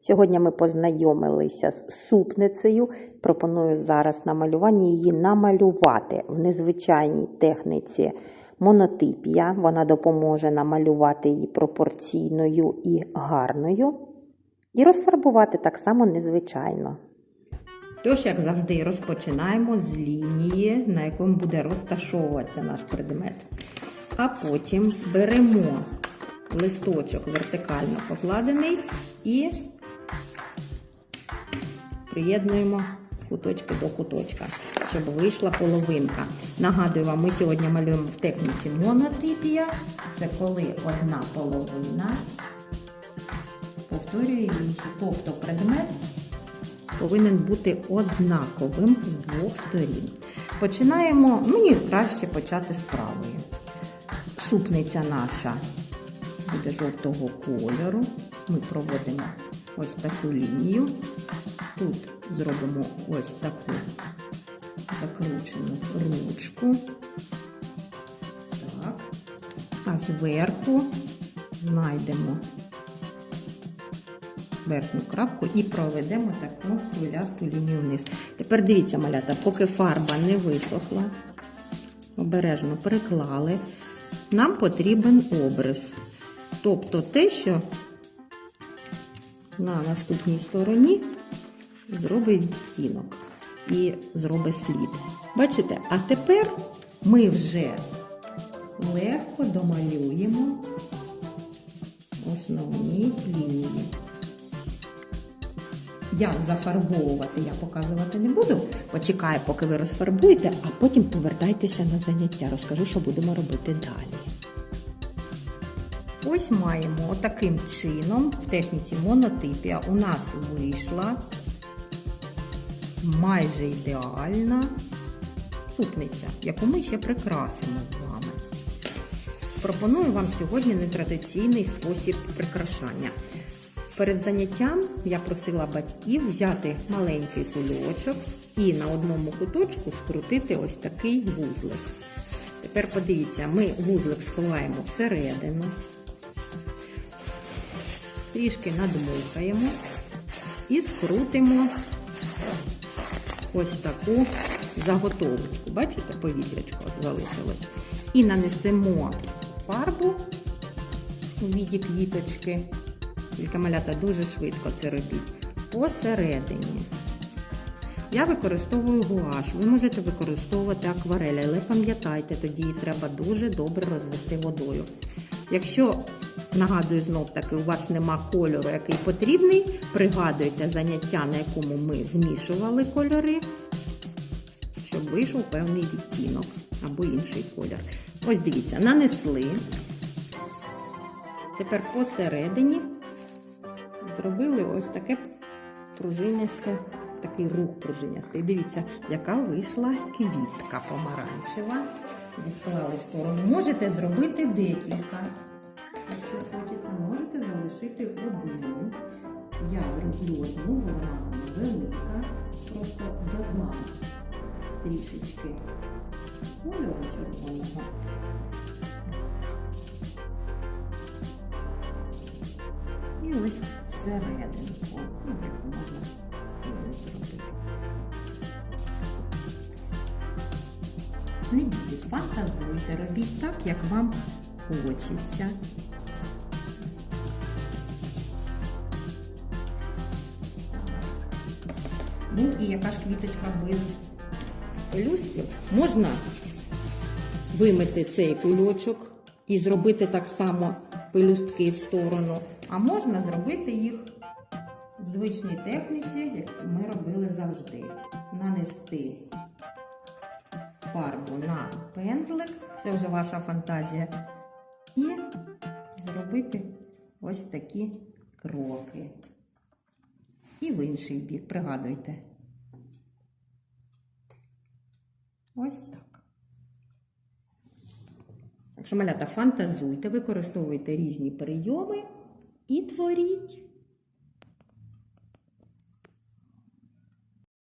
Сьогодні ми познайомилися з супницею. Пропоную зараз на малюванні її намалювати в незвичайній техніці монотипія. Вона допоможе намалювати її пропорційною і гарною. І розфарбувати так само незвичайно. Тож, як завжди, розпочинаємо з лінії, на якому буде розташовуватися наш предмет. А потім беремо листочок вертикально покладений і приєднуємо куточки до куточка, щоб вийшла половинка. Нагадую вам, ми сьогодні малюємо в техніці монотипія. Це коли одна половина повторює іншу. Тобто предмет повинен бути однаковим з двох сторін. Починаємо, мені краще почати з правої. Супниця наша буде жовтого кольору. Ми проводимо ось таку лінію. Тут зробимо ось таку закручену ручку. Так. А зверху знайдемо верхню крапку і проведемо таку хвилясту лінію вниз. Тепер дивіться, малята, поки фарба не висохла, обережно приклали, нам потрібен обрис. Тобто те, що на наступній стороні зробить відтінок і зробить слід. Бачите? А тепер ми вже легко домалюємо основні лінії. Як зафарбовувати, я показувати не буду. Почекаю, поки ви розфарбуєте, а потім повертайтеся на заняття. Розкажу, що будемо робити далі. Ось маємо таким чином в техніці монотипія у нас вийшла майже ідеальна супниця, яку ми ще прикрасимо з вами. Пропоную вам сьогодні нетрадиційний спосіб прикрашання. Перед заняттям я просила батьків взяти маленький кульочок і на одному куточку скрутити ось такий вузлик. Тепер подивіться, ми вузлик сховаємо всередину, трішки надмухаємо і скрутимо ось таку заготовочку. Бачите, повітрячко залишилось. І нанесемо фарбу у віді квіточки. Тільки малята дуже швидко це робіть. Посередині. Я використовую гуаш. Ви можете використовувати акварель, але пам'ятайте, тоді її треба дуже добре розвести водою. Якщо, нагадую, знов таки, у вас нема кольору, який потрібний, пригадуйте заняття, на якому ми змішували кольори, щоб вийшов певний відтінок або інший колір. Ось дивіться, нанесли. Тепер посередині зробили ось таке пружинисте, такий рух пружинястий. Дивіться, яка вийшла квітка помаранчева. Відклали в сторону. Можете зробити декілька. Якщо хочеться, можете залишити одну. Я зроблю одну, бо вона велика. Просто додам трішечки кольору червоного. І ось серединку. Ну, як можна силу зробити. Не бійтесь, фантазуйте, робіть так, як вам хочеться. Ну і яка ж квіточка без пелюстків? Можна вимити цей кульочок і зробити так само пелюстки в сторону, а можна зробити їх в звичній техніці, як ми робили завжди. Нанести фарбу на пензлик, це вже ваша фантазія, і зробити ось такі кроки. І в інший бік, пригадуйте. Ось так. Так що, малята, фантазуйте, використовуйте різні прийоми і творіть.